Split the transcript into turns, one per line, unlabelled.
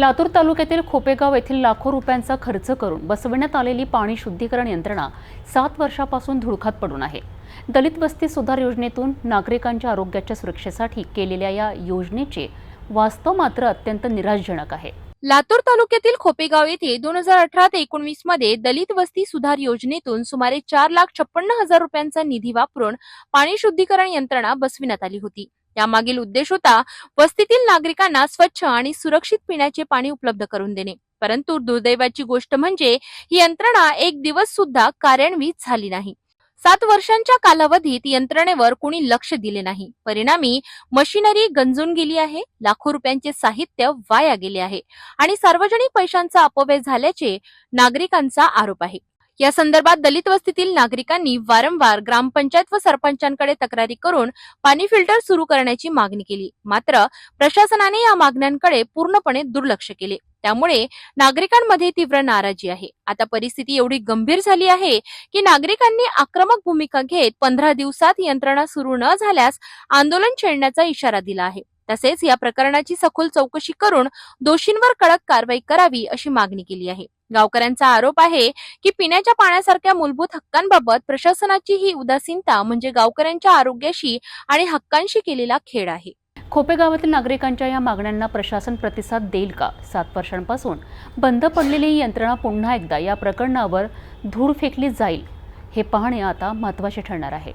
लातूर तालुक्यातील खोपेगाव येथील लाखो रुपयांचा खर्च करून बसवण्यात आलेली पाणी शुद्धीकरण यंत्रणा सात वर्षापासून धुळखात पडून आहे. दलित वस्ती सुधार योजनेतून नागरिकांच्या आरोग्याच्या सुरक्षेसाठी केलेल्या या योजनेचे वास्तव मात्र अत्यंत निराशजनक आहे.
लातूर तालुक्यातील खोपेगाव येथे दोन हजार अठरा ते एकोणवीसमध्ये दलित वस्ती सुधार योजनेतून सुमारे चार लाख छप्पन्न हजार रुपयांचा निधी वापरून पाणी शुद्धीकरण यंत्रणा बसविण्यात आली होती. यामागील उद्देश होता वस्तीतील नागरिकांना स्वच्छ आणि सुरक्षित पिण्याचे पाणी उपलब्ध करून देणे. परंतु दुर्दैवाची गोष्ट म्हणजे ही यंत्रणा एक दिवस सुद्धा कार्यान्वित झाली नाही. सात वर्षांच्या कालावधीत यंत्रणेवर कुणी लक्ष दिले नाही. परिणामी मशिनरी गंजून गेली आहे लाखो रुपयांचे साहित्य वाया गेले आहे आणि सार्वजनिक पैशांचा अपव्यय झाल्याचे नागरिकांचा आरोप आहे. या संदर्भात दलित वस्तीतील नागरिकांनी वारंवार ग्रामपंचायत व सरपंचांकडे तक्रारी करून पाणी फिल्टर सुरू करण्याची मागणी केली. मात्र प्रशासनाने या मागण्यांकडे पूर्णपणे दुर्लक्ष केले. त्यामुळे नागरिकांमध्ये तीव्र नाराजी आहे. आता परिस्थिती एवढी गंभीर झाली आहे की नागरिकांनी आक्रमक भूमिका घेत पंधरा दिवसात यंत्रणा सुरू न झाल्यास आंदोलन छेडण्याचा इशारा दिला आहे. तसेच या प्रकरणाची सखोल चौकशी करून दोषींवर कडक कारवाई करावी अशी मागणी केली आहे. गावकऱ्यांचा आरोप आहे की पिण्याच्या पाण्यासारख्या मूलभूत हक्कांबाबत प्रशासनाची ही उदासीनता म्हणजे गावकऱ्यांच्या आरोग्याशी आणि हक्कांशी केलेला खेळ आहे.
खोपेगावातील नागरिकांच्या या मागण्यांना प्रशासन प्रतिसाद देईल का? सात वर्षांपासून बंद पडलेली ही यंत्रणा पुन्हा एकदा या प्रकरणावर धूळ फेकली जाईल हे पाहणे आता महत्त्वाचे ठरणार आहे.